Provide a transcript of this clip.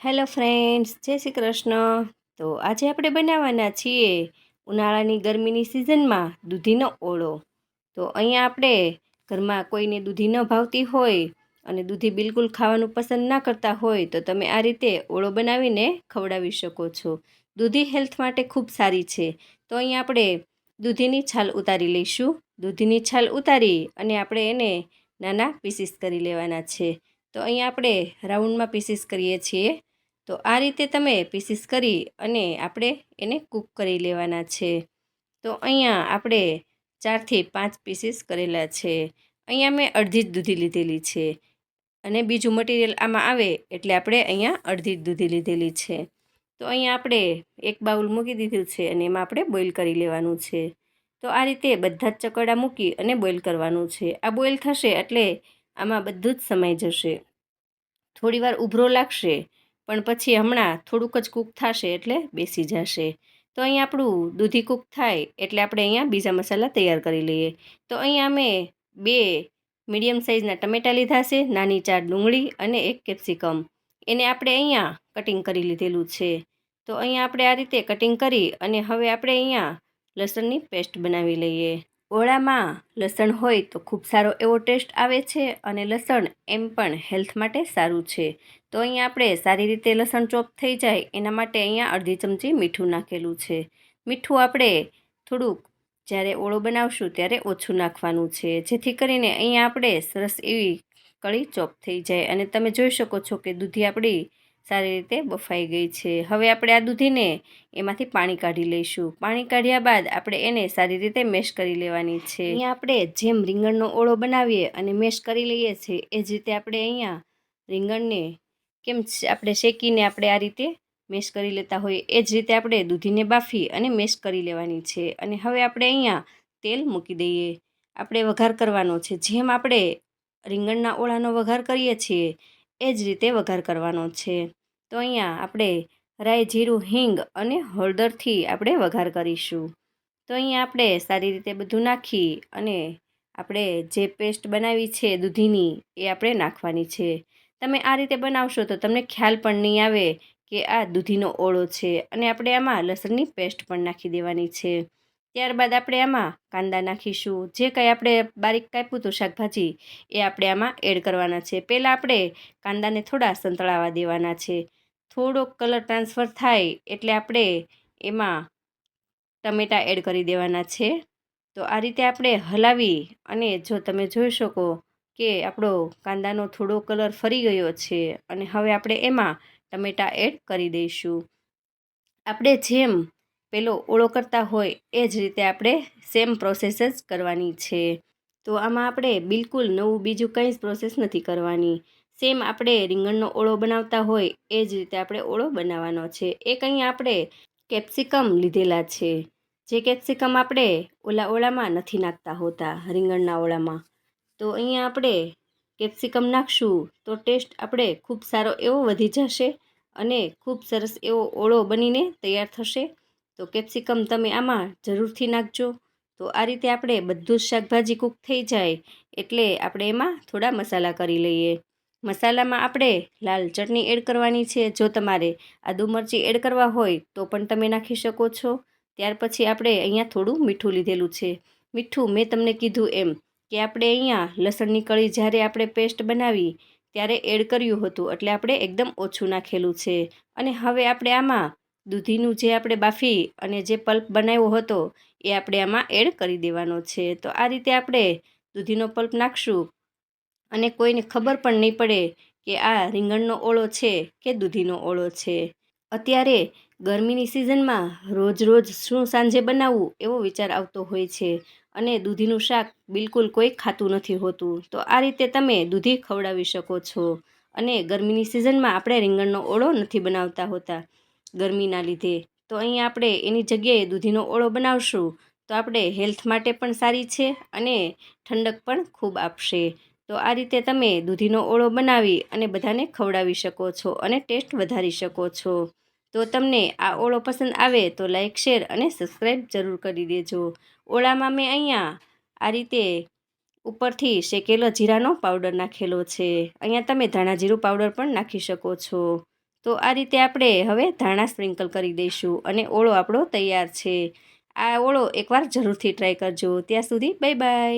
Hello friends, જય શ્રી કૃષ્ણ. તો આજે આપણે બનાવવાના છીએ ઉનાળાની ગરમીની સિઝનમાં દૂધીનો ઓળો. તો અહીંયા આપણે ઘરમાં કોઈને દૂધી ન ભાવતી હોય અને દૂધી બિલકુલ ખાવાનું પસંદ ના કરતા હોય, તો તમે આ રીતે ઓળો બનાવીને ખવડાવી શકો છો. દૂધી હેલ્થ માટે ખૂબ સારી છે. તો અહીંયા આપણે દૂધીની છાલ ઉતારી લઈશું. દૂધીની છાલ ઉતારી અને આપણે એને નાના પીસીસ કરી લેવાના છે. તો અહીંયા આપણે રાઉન્ડમાં પીસીસ કરીએ છીએ. તો આ રીતે તમે પીસીસ કરી અને આપણે એને કૂક કરી લેવાના છે. તો અહીંયા આપણે ચારથી પાંચ પીસીસ કરેલા છે. અહીંયા મેં અડધી જ દૂધી લીધેલી છે. અને બીજું મટીરિયલ આમાં આવે એટલે આપણે અહીંયા અડધી જ દૂધી લીધેલી છે. તો અહીંયા આપણે એક બાઉલ મૂકી દીધું છે અને એમાં આપણે બોઇલ કરી લેવાનું છે. તો આ રીતે બધા જ ચકડા મૂકી અને બોઇલ કરવાનું છે. આ બોઇલ થશે એટલે આમાં બધું જ સમાઈ જશે. થોડીવાર ઉભરો લાગશે, પણ પછી હમણાં થોડુંક જ કૂક થશે એટલે બેસી જશે. તો અહીં આપણું દૂધી કૂક થાય એટલે આપણે અહીંયા બીજા મસાલા તૈયાર કરી લઈએ. તો અહીંયા અમે બે મીડિયમ સાઇઝના ટમેટાં લીધા છે, નાની ચાર ડુંગળી અને એક કેપ્સિકમ એને આપણે અહીંયા કટિંગ કરી લીધેલું છે. તો અહીંયા આપણે આ રીતે કટિંગ કરી અને હવે આપણે અહીંયા લસણની પેસ્ટ બનાવી લઈએ. ઓળામાં લસણ હોય તો ખૂબ સારો એવો ટેસ્ટ આવે છે અને લસણ એમ પણ હેલ્થ માટે સારું છે. તો અહીંયા આપણે સારી રીતે લસણ ચોપ થઈ જાય એના માટે અહીંયા અડધી ચમચી મીઠું નાખેલું છે. મીઠું આપણે થોડુંક જ્યારે ઓળો બનાવશું ત્યારે ઓછું નાખવાનું છે. જેથી કરીને અહીંયા આપણે સરસ એવી કળી ચોપ થઈ જાય. અને તમે જોઈ શકો છો કે દૂધી આપણી સારી રીતે બફાઈ ગઈ છે. હવે આપણે આ દૂધીને એમાંથી પાણી કાઢી લઈશું. પાણી કાઢ્યા બાદ આપણે એને સારી રીતે મેશ કરી લેવાની છે. અહીંયા આપણે જેમ રીંગણનો ઓળો બનાવીએ અને મેશ કરી લઈએ છીએ, એ જ રીતે આપણે અહીંયા રીંગણને કેમ આપણે શેકીને આપણે આ રીતે મેશ કરી લેતા હોઈએ, એ જ રીતે આપણે દૂધીને બાફી અને મેશ કરી લેવાની છે. અને હવે આપણે અહીંયા તેલ મૂકી દઈએ. આપણે વઘાર કરવાનો છે. જેમ આપણે રીંગણના ઓળાનો વઘાર કરીએ છીએ એ જ રીતે વઘાર કરવાનો છે. તો અહીંયા આપણે રાઈ જીરું, હિંગ અને હળદરથી આપણે વઘાર કરીશું. તો અહીંયા આપણે સારી રીતે બધું નાખી અને આપણે જે પેસ્ટ બનાવી છે દૂધીની એ આપણે નાખવાની છે. તમે આ રીતે બનાવશો તો તમને ખ્યાલ પણ નહીં આવે કે આ દૂધીનો ઓળો છે અને આપણે આમાં લસણની પેસ્ટ પણ નાખી દેવાની છે. ત્યારબાદ આપણે આમાં કાંદા નાખીશું. જે કંઈ આપણે બારીક કાપ્યું હતું શાકભાજી, એ આપણે આમાં એડ કરવાના છે. પહેલાં આપણે કાંદાને થોડા સંતળાવા દેવાના છે. થોડોક કલર ટ્રાન્સફર થાય એટલે આપણે એમાં ટમેટાં એડ કરી દેવાના છે. તો આ રીતે આપણે હલાવી અને જો તમે જોઈ શકો કે આપણો કાંદાનો થોડો કલર ફરી ગયો છે અને હવે આપણે એમાં ટમેટાં એડ કરી દઈશું. આપણે જેમ પેલો ઓળો કરતા હોય, એ જ રીતે આપણે સેમ પ્રોસેસ જ કરવાની છે. તો આમાં આપણે બિલકુલ નવું બીજું કંઈ જ પ્રોસેસ નથી કરવાની. સેમ આપણે રીંગણનો ઓળો બનાવતા હોય, એ જ રીતે આપણે ઓળો બનાવવાનો છે. એક અહીંયા આપણે કેપ્સિકમ લીધેલા છે. જે કેપ્સિકમ આપણે ઓલા ઓળામાં નથી નાખતા હોતા, રીંગણના ઓળામાં. તો અહીંયા આપણે કેપ્સિકમ નાખશું, તો ટેસ્ટ આપણે ખૂબ સારો એવો વધી જશે અને ખૂબ સરસ એવો ઓળો બનીને તૈયાર થશે. તો કેપ્સિકમ તમે આમાં જરૂરથી નાખજો. તો આ રીતે આપણે બધું જ શાકભાજી કૂક થઈ જાય એટલે આપણે એમાં થોડા મસાલા કરી લઈએ. મસાલામાં આપણે લાલ ચટણી એડ કરવાની છે. જો તમારે આદુ મરચી એડ કરવા હોય તો પણ તમે નાખી શકો છો. ત્યાર પછી આપણે અહીંયા થોડું મીઠું લીધેલું છે. મીઠું મેં તમને કીધું એમ કે આપણે અહીંયા લસણની કળી જ્યારે આપણે પેસ્ટ બનાવી ત્યારે એડ કર્યું હતું એટલે આપણે એકદમ ઓછું નાખેલું છે. અને હવે આપણે આમાં દૂધીનું જે આપણે બાફી અને જે પલ્પ બનાવ્યો હતો, એ આપણે આમાં એડ કરી દેવાનો છે. તો આ રીતે આપણે દૂધીનો પલ્પ નાખશું. અને કોઈને ખબર પણ નહીં પડે કે આ રીંગણનો ઓળો છે કે દૂધીનો ઓળો છે. અત્યારે ગરમીની સિઝનમાં રોજ રોજ શું સાંજે બનાવવું એવો વિચાર આવતો હોય છે અને દૂધીનું શાક બિલકુલ કોઈ ખાતું નથી હોતું. તો આ રીતે તમે દૂધી ખવડાવી શકો છો. અને ગરમીની સિઝનમાં આપણે રીંગણનો ઓળો નથી બનાવતા હોતા. ગરમીના લીધે. તો અહીંયા આપણે એની જગ્યાએ દૂધીનો ઓળો બનાવશું. તો આપણે હેલ્થ માટે પણ સારી છે અને ઠંડક પણ ખૂબ આપશે. તો આ રીતે તમે દૂધીનો ઓળો બનાવી અને બધાને ખવડાવી શકો છો અને ટેસ્ટ વધારી શકો છો. તો તમને આ ઓળો પસંદ આવે તો લાઇક શેર અને સબસ્ક્રાઈબ જરૂર કરી દેજો. ઓળામાં મેં અહીંયા આ રીતે ઉપરથી શેકેલો જીરાનો પાવડર નાખેલો છે. અહીંયા તમે ધાણા જીરું પાવડર પણ નાખી શકો છો. તો આ રીતે આપણે હવે ધાણા સ્પ્રિંકલ કરી દઈશું અને ઓળો આપણો તૈયાર છે. આ ઓળો એકવાર જરૂરથી ટ્રાય કરજો. ત્યાં સુધી બાય બાય.